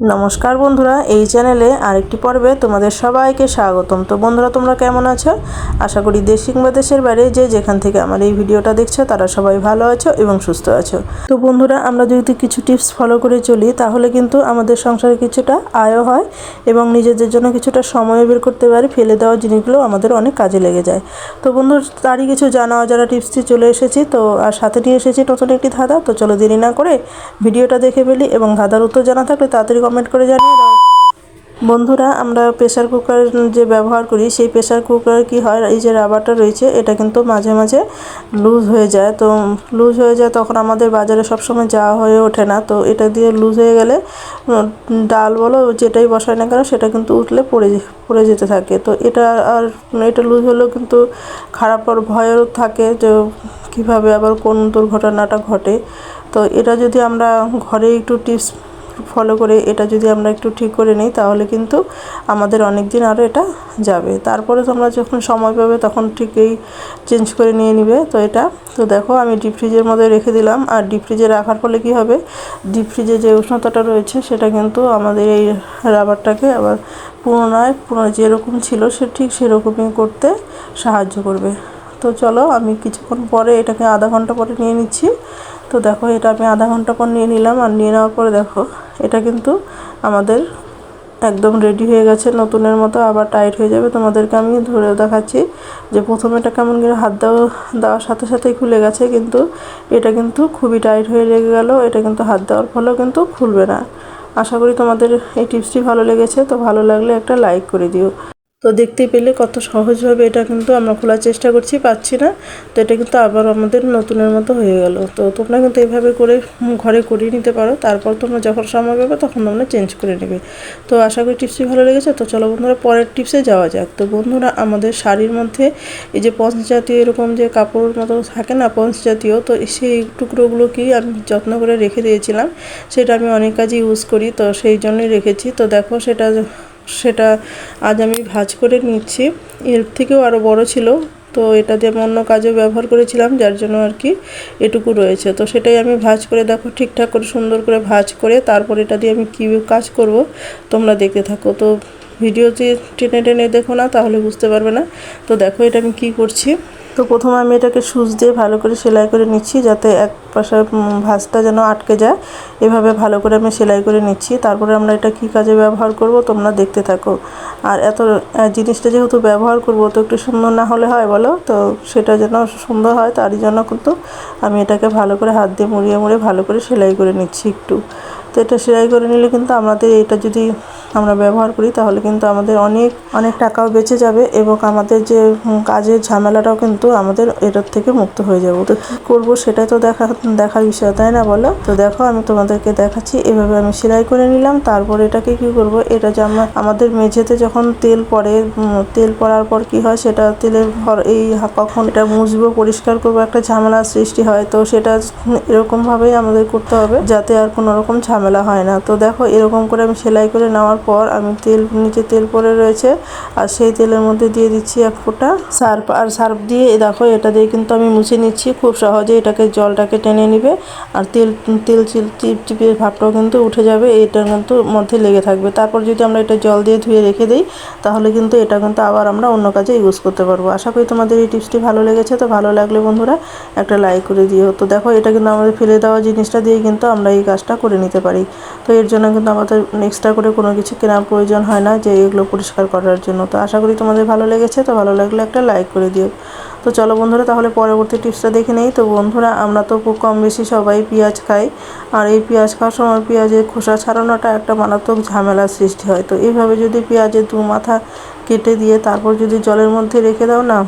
নমস্কার বন্ধুরা, এই চ্যানেলে আরেকটি পর্বে তোমাদের সবাইকে স্বাগতম। তো বন্ধুরা, তোমরা কেমন আছো? আশা করি দেশ কিংবা দেশের বাইরে যে যেখান থেকে আমার এই ভিডিওটা দেখছ, তারা সবাই ভালো আছো এবং সুস্থ আছো। তো বন্ধুরা, আমরা যদি কিছু টিপস ফলো করে চলি, তাহলে কিন্তু আমাদের সংসারে কিছুটা আয়ও হয় এবং নিজেদের জন্য কিছুটা সময় বের করতে পারি, ফেলে দেওয়া জিনিসগুলো আমাদের অনেক কাজে লেগে যায়। তো বন্ধু, তারই কিছু জানা অজানা টিপসটি চলে এসেছি, তো আর সাথে নিয়ে এসেছি নতুন একটি ধাঁধা, তো চলো দেরি না করে ভিডিওটা দেখে ফেলি এবং ধাঁধার উত্তর জানা থাকলে তাড়াতাড়ি কমেন্ট করে জানিয়ে দাও। বন্ধুরা, আমরা প্রেসার কুকার যে ব্যবহার করি, সেই প্রেসার কুকার কি হয়? এই যে রাবারটা রয়েছে, এটা কিন্তু মাঝে মাঝে লুজ হয়ে যায়। তো লুজ হয়ে যায় তখন আমাদের বাজারে সবসময় যাওয়া হয়ে ওঠে না। তো, এটা দিয়ে লুজ হয়ে গেলে ডাল বলো, যেটাই বসায় না কেন, সেটা কিন্তু উঠলে পড়ে পড়ে যেতে থাকে। তো, এটা আর, এটা লুজ হলেও কিন্তু খারাপ আর ভয়ও থাকে যে, কীভাবে আবার কোন দুর্ঘটনাটা ঘটে। তো, এটা যদি আমরা ঘরে একটু টিপস ফলো করে এটা যদি আমরা একটু ঠিক করে নিই, তাহলে কিন্তু আমাদের অনেক দিন আরও এটা যাবে। তারপরে তোমরা যখন সময় পাবে তখন ঠিকই চেঞ্জ করে নিয়ে নিবে। তো এটা, তো দেখো আমি ডিপ ফ্রিজের মধ্যে রেখে দিলাম। আর ডিপ ফ্রিজে রাখার ফলে কি হবে? ডিপ ফ্রিজে যে উষ্ণতাটা রয়েছে, সেটা কিন্তু আমাদের এই রাবারটাকে আবার পুনরায় পুনরায় যেরকম ছিল সে ঠিক সেরকমই করতে সাহায্য করবে। তো চলো, আমি কিছুক্ষণ পরে এটাকে আধা ঘণ্টা পরে নিয়ে নিচ্ছি। তো দেখো, এটা আমি আধা ঘণ্টা পর নিয়ে নিলাম আর নিয়ে নেওয়ার পরে দেখো, এটা কিন্তু আমাদের একদম রেডি হয়ে গেছে, নতুনের মতো আবার টাইট হয়ে যাবে। তোমাদেরকে আমি ধরে দেখাচ্ছি যে প্রথমে এটা কেমন করে হাত দেওয়া, দেওয়ার সাথে সাথেই খুলে গেছে, কিন্তু এটা কিন্তু খুবই টাইট হয়ে লেগে গেল। এটা কিন্তু হাত দেওয়ার ফলেও কিন্তু খুলবে না। আশা করি তোমাদের এই টিপসটি ভালো লেগেছে, তো ভালো লাগলে একটা লাইক করে দিও। তো দেখতে পেলে কত সহজভাবে এটা কিন্তু আমরা খোলার চেষ্টা করছি, পাচ্ছি না। তো এটা কিন্তু আবার আমাদের নতুনের মতো হয়ে গেল। তো তোমরা কিন্তু এইভাবে করে ঘরে করিয়ে নিতে পারো, তারপর তোমরা যখন সময় পাবে তখন তোমরা চেঞ্জ করে নেবে। তো আশা করি টিপসটি ভালো লেগেছে, তো চলো বন্ধুরা পরের টিপসে যাওয়া যাক। তো বন্ধুরা আমাদের শাড়ির মধ্যে এই যে পঞ্চ জাতীয় এরকম যে কাপড়ের মতো থাকে না পঞ্চ জাতীয়, তো সেই টুকরোগুলোকেই আমি যত্ন করে রেখে দিয়েছিলাম, সেটা আমি অনেক কাজে ইউজ করি, তো সেই জন্যই রেখেছি। তো দেখো সেটা সেটা আজ আমি ভাজ করে নিচ্ছি। এর থেকেও আরও বড় ছিল। তো এটা দিয়ে আমি অন্য কাজেও ব্যবহার করেছিলাম, যার জন্য আর কি এটুকু রয়েছে। তো সেটাই আমি ভাজ করে দেখো, ঠিকঠাক করে সুন্দর করে ভাজ করে তারপর এটা দিয়ে আমি কী কাজ করব তোমরা দেখতে থাকো। তো ভিডিওতে টেনে টেনে দেখো না, তাহলে বুঝতে পারবে না। তো দেখো এটা আমি কি করছি। তো প্রথমে আমি এটাকে সুচ দিয়ে ভালো করে সেলাই করে নিচ্ছি যাতে এক পাশে ভাঁজটা যেন আটকে যায়। এভাবে ভালো করে আমি সেলাই করে নিচ্ছি। তারপরে আমরা এটা কী কাজে ব্যবহার করব তোমরা দেখতে থাকো। আর এত জিনিসটা যেহেতু ব্যবহার করব তো একটু সুন্দর না হলে হয় বলো? তো সেটা যেন সুন্দর হয় তারই জন্য কিন্তু আমি এটাকে ভালো করে হাত দিয়ে মুড়িয়ে মুড়িয়ে ভালো করে সেলাই করে নিচ্ছি একটু। তো এটা সেলাই করে নিলে কিন্তু আমাদের এটা যদি আমরা ব্যবহার করি, তাহলে কিন্তু আমাদের অনেক অনেক টাকাও বেঁচে যাবে এবং আমাদের যে কাজের ঝামেলাটাও কিন্তু আমাদের এটার থেকে মুক্ত হয়ে যাব। তো কী করব সেটাই তো দেখা, দেখার বিষয়, তাই না বলো? তো দেখো, আমি তোমাদেরকে দেখাচ্ছি, এভাবে আমি সেলাই করে নিলাম, তারপর এটাকে কি করব? এটা যে আমাদের মেঝেতে যখন তেল পড়ে তেল পড়ার পর কি হয়, সেটা তেলের ভর, এই কখন এটা মুছবো, পরিষ্কার করব, একটা ঝামেলার সৃষ্টি হয়, তো সেটা এরকমভাবেই আমাদের করতে হবে, যাতে আর কোনো রকম ঝামেলা হয় না। তো দেখো, এরকম করে আমি সেলাই করে নেওয়ার পর আমি তেল, নিচে তেল পড়ে রয়েছে আর সেই তেলের মধ্যে দিয়ে দিচ্ছি এক ফোঁটা সার্ফ। আর সার্ফ দিয়ে দেখো, এটা দিয়ে কিন্তু আমি মুছে নিচ্ছি। খুব সহজে এটাকে জলটাকে টেনে নিবে আর তেল তেল চিপ চিপে ভাবটাও কিন্তু উঠে যাবে। এটা কিন্তু মধ্যে লেগে থাকবে। তারপর যদি আমরা এটা জল দিয়ে ধুয়ে রেখে দিই, তাহলে কিন্তু এটা কিন্তু আবার আমরা অন্য কাজে ইউজ করতে পারব। আশা করি তোমাদের এই টিপসটি ভালো লেগেছে। তো ভালো লাগলে বন্ধুরা একটা লাইক করে দিও। তো দেখো, এটা কিন্তু আমাদের ফেলে দেওয়া জিনিসটা দিয়ে কিন্তু আমরা এই কাজটা করে নিতে পারি। তো এর জন্য কিন্তু আমাদের এক্সট্রা করে কোনো কিছু কেনার প্রয়োজন হয় না যে এগুলো পরিষ্কার করার জন্য। তো আশা করি তোমাদের ভালো লেগেছে, তো ভালো লাগলে একটা লাইক করে দিও। তো চলো বন্ধুরা, তাহলে পরবর্তী টিপসটা দেখে নেই। তো বন্ধুরা, আমরা তো খুব কম বেশি সবাই পেঁয়াজ খাই। আর এই পেঁয়াজ খাওয়ার সময় পেঁয়াজের খোসা ছাড়ানোটা একটা মারাত্মক ঝামেলার সৃষ্টি হয়। তো এইভাবে যদি পেঁয়াজের দু মাথা কেটে দিয়ে তারপর যদি জলের মধ্যে রেখে দাও না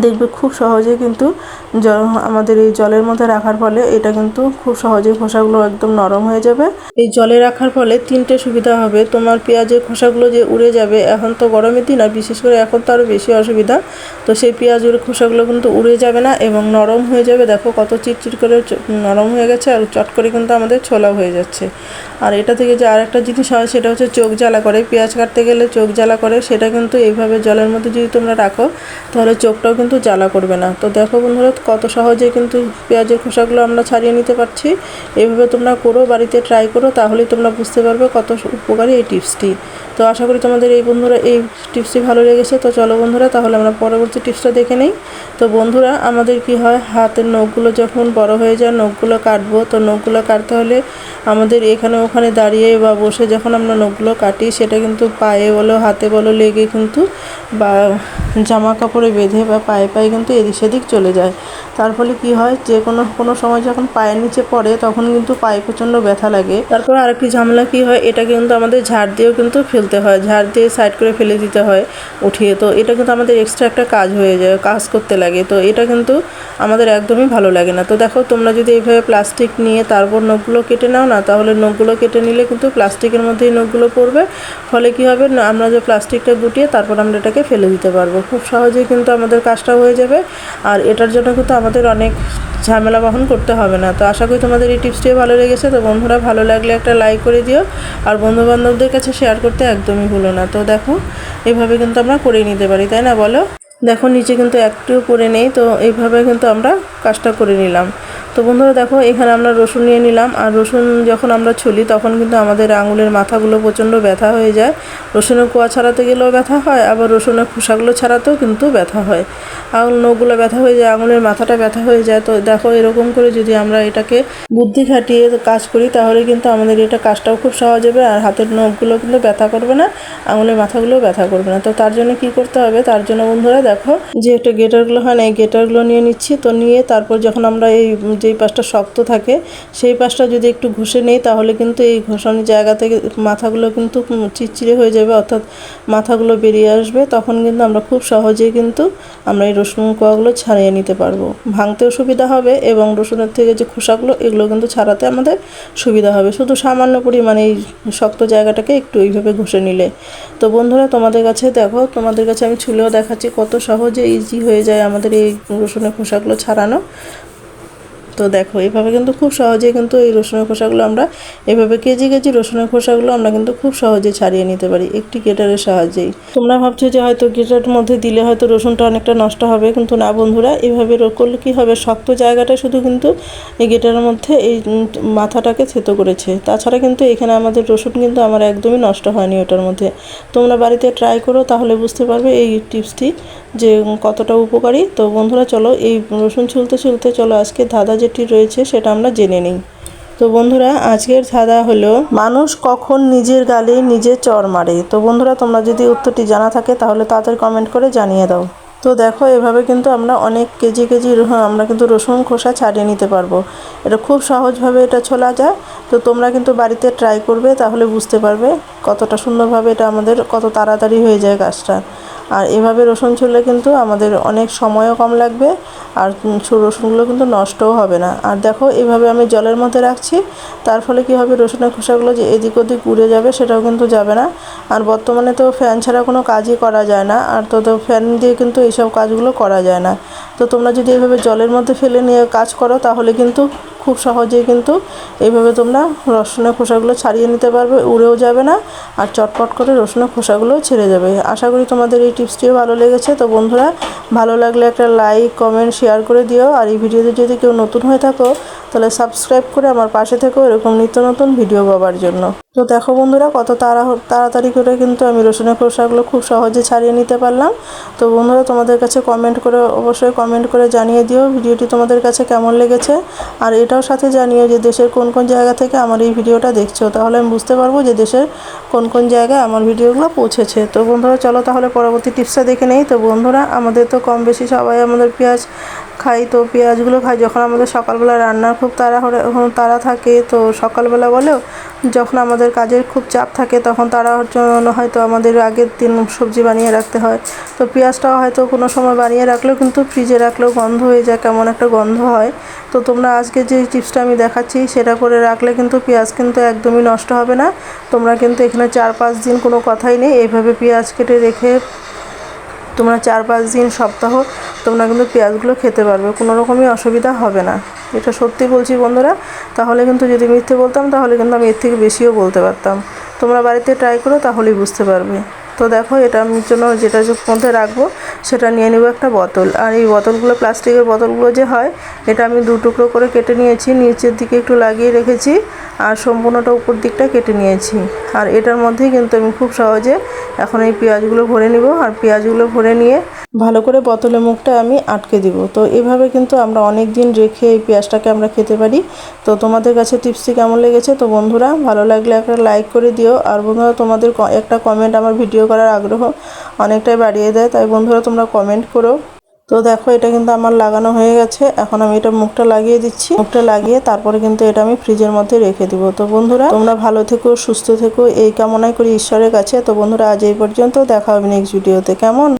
দেখবে খুব সহজে কিন্তু জ- আমাদের এই জলের মধ্যে রাখার ফলে এটা কিন্তু খুব সহজে খোসাগুলো একদম নরম হয়ে যাবে। এই জলে রাখার ফলে তিনটে সুবিধা হবে। তোমার পেঁয়াজের খোসাগুলো যে উড়ে যাবে, এখন তো গরমের দিন আর বিশেষ করে এখন তো আরও বেশি অসুবিধা। তো সেই পেঁয়াজের খোসাগুলো কিন্তু উড়ে যাবে না এবং নরম হয়ে যাবে। দেখো কত চিটচিট করে নরম হয়ে গেছে আর চট করে কিন্তু আমাদের ছোলা হয়ে যাচ্ছে। আর এটা থেকে যে আরেকটা জিনিস হয়, সেটা হচ্ছে চোখ জ্বালা করে। পেঁয়াজ কাটতে গেলে চোখ জ্বালা করে, সেটা কিন্তু এইভাবে জলের মধ্যে যদি তোমরা রাখো, তাহলে চোখটাও কিন্তু কিন্তু জ্বালা করবে না। তো দেখো বন্ধুরা, কত সহজে কিন্তু পেঁয়াজের খোসাগুলো আমরা ছাড়িয়ে নিতে পারছি। এইভাবে তোমরা করো, বাড়িতে ট্রাই করো, তাহলেই তোমরা বুঝতে পারবে কত উপকারী এই টিপসটি তো আশা করি তোমাদের এই বন্ধুরা এই টিপসটি ভালো লেগেছে। তো চলো বন্ধুরা, তাহলে আমরা পরবর্তী টিপসটা দেখে নেই। তো বন্ধুরা, আমাদের কি হয়, হাতের নখগুলো যখন বড় হয়ে যায়, নখগুলো কাটবো। তো নখগুলো কাটতে হলে আমাদের এখানে ওখানে দাঁড়িয়ে বা বসে যখন আমরা নখগুলো কাটি, সেটা কিন্তু পায়ে বলো, হাতে বলো, লেগে কিন্তু বা জামা কাপড়ে বেঁধে বা পায়ে পায়ে কিন্তু এদিক সেদিক চলে যায়। তার ফলে কি হয়, যে কোনো কোনো সময় যখন পায়ের নিচে পড়ে, তখন কিন্তু পায়ে প্রচণ্ড ব্যথা লাগে। তারপর আরেকটি ঝামেলা কি হয়, এটা কিন্তু আমাদের ঝাড় দিয়েও কিন্তু ফেলতে হয়। ঝাড় দিয়ে সাইড করে ফেলে দিতে হয় উঠিয়ে। তো এটা কিন্তু আমাদের এক্সট্রা একটা কাজ হয়ে যায়, কাজ করতে লাগে। তো এটা কিন্তু আমাদের একদমই ভালো লাগে না। তো দেখো, তোমরা যদি এইভাবে প্লাস্টিক নিয়ে তারপর নখগুলো কেটে নাও না, তাহলে নখগুলো কেটে নিলে কিন্তু প্লাস্টিকের মধ্যেই নখগুলো পড়বে। ফলে কি হবে আমরা যে প্লাস্টিকটা গুটিয়ে তারপর আমরা এটাকে ফেলে দিতে পারব। খুব সহজেই কিন্তু আমাদের কাজটা হয়ে যাবে। আর এটার জন্য কিন্তু আমাদের অনেক ঝামেলা বহন করতে হবে না। তো আশা করি তোমাদের এই টিপসটিও ভালো লেগেছে। তো বন্ধুরা, ভালো লাগলে একটা লাইক করে দিও। আর বন্ধুবান্ধবদের কাছে শেয়ার করতে একদমই ভুলো না। তো দেখো, এভাবে কিন্তু আমরা করে নিতে পারি, তাই না বলো? দেখো, নিচে কিন্তু একটিও করে নেই। তো এইভাবে কিন্তু আমরা কাজটা করে নিলাম। তো বন্ধুরা দেখো, এখানে আমরা রসুন নিয়ে নিলাম। আর রসুন যখন আমরা ছুলি, তখন কিন্তু আমাদের আঙুলের মাথাগুলো প্রচণ্ড ব্যথা হয়ে যায়। রসুনের কোয়া ছাড়াতে গেলেও ব্যথা হয়, আবার রসুনের খোসাগুলো ছাড়াতেও কিন্তু ব্যথা হয়। আঙুল নখগুলো ব্যথা হয়ে যায়, আঙুলের মাথাটা ব্যথা হয়ে যায়। তো দেখো, এরকম করে যদি আমরা এটাকে বুদ্ধি খাটিয়ে কাজ করি, তাহলে কিন্তু আমাদের এটা কাজটাও খুব সহজ হবে। আর হাতের নখগুলো কিন্তু ব্যথা করবে না, আঙুলের মাথাগুলোও ব্যথা করবে না। তো তার জন্য কি করতে হবে? তার জন্য বন্ধুরা দেখো, যে একটা গেটারগুলো হয় না, এই গেটারগুলো নিয়ে নিচ্ছি। তো নিয়ে তারপর যখন আমরা এই যেই পাশটা শক্ত থাকে, সেই পাশটা যদি একটু ঘষে নেই, তাহলে কিন্তু এই ঘষানোর জায়গা থেকে মাথাগুলো কিন্তু চিরচিরে হয়ে যাবে, অর্থাৎ মাথাগুলো বেরিয়ে আসবে। তখন কিন্তু আমরা খুব সহজেই কিন্তু আমরা এই রসুন কোয়াগুলো ছাড়িয়ে নিতে পারব। ভাঙতেও সুবিধা হবে এবং রসুনের থেকে যে খোসাগুলো, এগুলো কিন্তু ছাড়াতে আমাদের সুবিধা হবে। শুধু সামান্য পরিমাণে এই শক্ত জায়গাটাকে একটু এইভাবে ঘষে নিলে। তো বন্ধুরা, তোমাদের কাছে দেখো, তোমাদের কাছে আমি ছুলেও দেখাচ্ছি কত সহজে ইজি হয়ে যায় আমাদের এই রসুনের খোসাগুলো ছাড়ানো। তো দেখো, এভাবে কিন্তু খুব সহজে কিন্তু এই রসুনের খোসাগুলো আমরা, এভাবে কেজি কেজি রসুনের খোসাগুলো আমরা কিন্তু খুব সহজে ছাড়িয়ে নিতে পারি একটি গেটারের সাহায্যেই। তোমরা ভাবছ যে হয়তো গেটারের মধ্যে দিলে হয়তো রসুনটা অনেকটা নষ্ট হবে, কিন্তু না বন্ধুরা, এভাবে করলে কী হবে? শক্ত জায়গাটা শুধু কিন্তু এই গেটারের মধ্যে এই মাথাটাকে থেতো করেছে। তাছাড়া কিন্তু এখানে আমাদের রসুন কিন্তু আমার একদমই নষ্ট হয়নি ওটার মধ্যে। তোমরা বাড়িতে ট্রাই করো, তাহলে বুঝতে পারবে এই টিপসটি যে কতটা উপকারী। তো বন্ধুরা, চলো এই রসুন ছুলতে ছুলতে চলো, আজকে ধাঁধা যেটি রয়েছে সেটা আমরা জেনে নিই। তো বন্ধুরা, আজকের ধাঁধা হলো, মানুষ কখন নিজের গালে নিজে চর মারে। তো বন্ধুরা, তোমরা যদি উত্তরটি জানা থাকে, তাহলে তাদের কমেন্ট করে জানিয়ে দাও। তো দেখো, এভাবে কিন্তু আমরা অনেক কেজি কেজি আমরা কিন্তু রসুন খোসা ছাড়িয়ে নিতে পারব। এটা খুব সহজভাবে এটা ছোলা যায়। তো তোমরা কিন্তু বাড়িতে ট্রাই করবে, তাহলে বুঝতে পারবে কতটা সুন্দরভাবে এটা আমাদের, কত তাড়াতাড়ি হয়ে যায় কাজটা আর এভাবে রসুন ছুললে কিন্তু আমাদের অনেক সময়ও কম লাগবে, আর রসুনগুলো কিন্তু নষ্টও হবে না। আর দেখো, এভাবে আমি জলের মধ্যে রাখছি, তার ফলে কি হবে, রসুনের খোসাগুলো যে এদিক ওদিক উড়ে যাবে সেটাও কিন্তু যাবে না। আর বর্তমানে তো ফ্যান ছাড়া কোনো কাজই করা যায় না, আর তো তো ফ্যান দিয়ে কিন্তু এইসব কাজগুলো করা যায় না। তো তোমরা যদি এভাবে জলের মধ্যে ফেলে নিয়ে কাজ করো, তাহলে কিন্তু খুব সহজেই কিন্তু এইভাবে তোমরা রসুনের খোসাগুলো ছাড়িয়ে নিতে পারবে, উড়েও যাবে না, আর চটপট করে রসুনের খোসাগুলোও ছেড়ে যাবে। আশা করি তোমাদের এই টিপসটিও ভালো লেগেছে। তো বন্ধুরা, ভালো লাগলে একটা লাইক, কমেন্ট, শেয়ার করে দিও। আর এই ভিডিওতে যদি কেউ নতুন হয়ে থাকো, তাহলে সাবস্ক্রাইব করে আমার পাশে থেকো এরকম নিত্য নতুন ভিডিও পাওয়ার জন্য। তো দেখো বন্ধুরা, কত তাড়া তাড়াতাড়ি করে কিন্তু আমি রসুনের খোসাগুলো খুব সহজে ছাড়িয়ে নিতে পারলাম। তো বন্ধুরা, তোমাদের কাছে কমেন্ট করে অবশ্যই কমেন্ট করে জানিয়ে দিও ভিডিওটি তোমাদের কাছে কেমন লেগেছে। আর এটাও সাথে জানিও যে দেশের কোন কোন জায়গা থেকে আমার এই ভিডিওটা দেখছ। তাহলে আমি বুঝতে পারব যে দেশের কোন কোন জায়গায় আমার ভিডিওগুলো পৌঁছেছে। তো বন্ধুরা, চলো তাহলে পরবর্তী টিপসটা দেখে নেই। তো বন্ধুরা, আমাদের তো কম বেশি সবাই আমাদের পেঁয়াজ খাই, তো পেঁয়াজগুলো খাই। যখন আমাদের সকালবেলা রান্নার খুব তাড়া তাড়া থাকে, তো সকালবেলা বলেও যখন আমাদের কাজের খুব চাপ থাকে, তখন তারা জন্য হয়তো আমাদের আগের দিন সবজি বানিয়ে রাখতে হয়। তো পেঁয়াজটাও হয়তো কোনো সময় বানিয়ে রাখলেও কিন্তু ফ্রিজে রাখলেও গন্ধ হয়ে যায়, কেমন একটা গন্ধ হয়। তো তোমরা আজকে যে টিপসটা আমি দেখাচ্ছি, সেটা করে রাখলে কিন্তু পেঁয়াজ কিন্তু একদমই নষ্ট হবে না। তোমরা কিন্তু এখানে চার পাঁচ দিন কোনো কথাই নেই, এইভাবে পেঁয়াজ কেটে রেখে তোমরা চার পাঁচ দিন সপ্তাহ তোমরা কিন্তু পেঁয়াজগুলো খেতে পারবে, কোনো রকমই অসুবিধা হবে না। এটা সত্যি বলছি বন্ধুরা, তাহলে কিন্তু যদি মিথ্যে বলতাম তাহলে কিন্তু আমি এর থেকে বেশিও বলতে পারতাম। তোমরা বাড়িতে ট্রাই করো তাহলেই বুঝতে পারবে। তো দেখো এটা আমি জন্য যেটা মধ্যে রাখব, সেটা নিয়ে নেব একটা বোতল। আর এই বোতলগুলো, প্লাস্টিকের বোতলগুলো যে হয়, এটা আমি দু টুকরো করে কেটে নিয়েছি। নিচের দিকে একটু লাগিয়ে রেখেছি, আর সম্পূর্ণটা উপর দিকটা কেটে নিয়েছি। আর এটার মধ্যেই কিন্তু আমি খুব সহজে এখন এই পেঁয়াজগুলো ভরে নিব। আর পেঁয়াজগুলো ভরে নিয়ে ভালো করে বোতলের মুখটা আমি আটকে দিব। তো এভাবে কিন্তু আমরা অনেক দিন রেখে এই পেঁয়াজটাকে আমরা খেতে পারি। তো তোমাদের কাছে টিপসটি কেমন লেগেছে? তো বন্ধুরা, ভালো লাগলে একটা লাইক করে দিও। আর বন্ধুরা, তোমাদের একটা কমেন্ট আমার ভিডিও করার আগ্রহ অনেকটাই বাড়িয়ে দেয়। তাই বন্ধুরা, তোমরা কমেন্ট করো। তো দেখো, এটা কিন্তু আমার লাগানো হয়ে গেছে। এখন আমি এটা মুখটা লাগিয়ে দিচ্ছি। মুখটা লাগিয়ে তারপরে কিন্তু এটা আমি ফ্রিজের মধ্যে রেখে দিব। তো বন্ধুরা, তোমরা ভালো থেকো, সুস্থ থেকো। এই কামনাই করি ঈশ্বরের কাছে। তো বন্ধুরা, আজ এই পর্যন্ত দেখা হবে নেক্সট ভিডিওতে কেমন?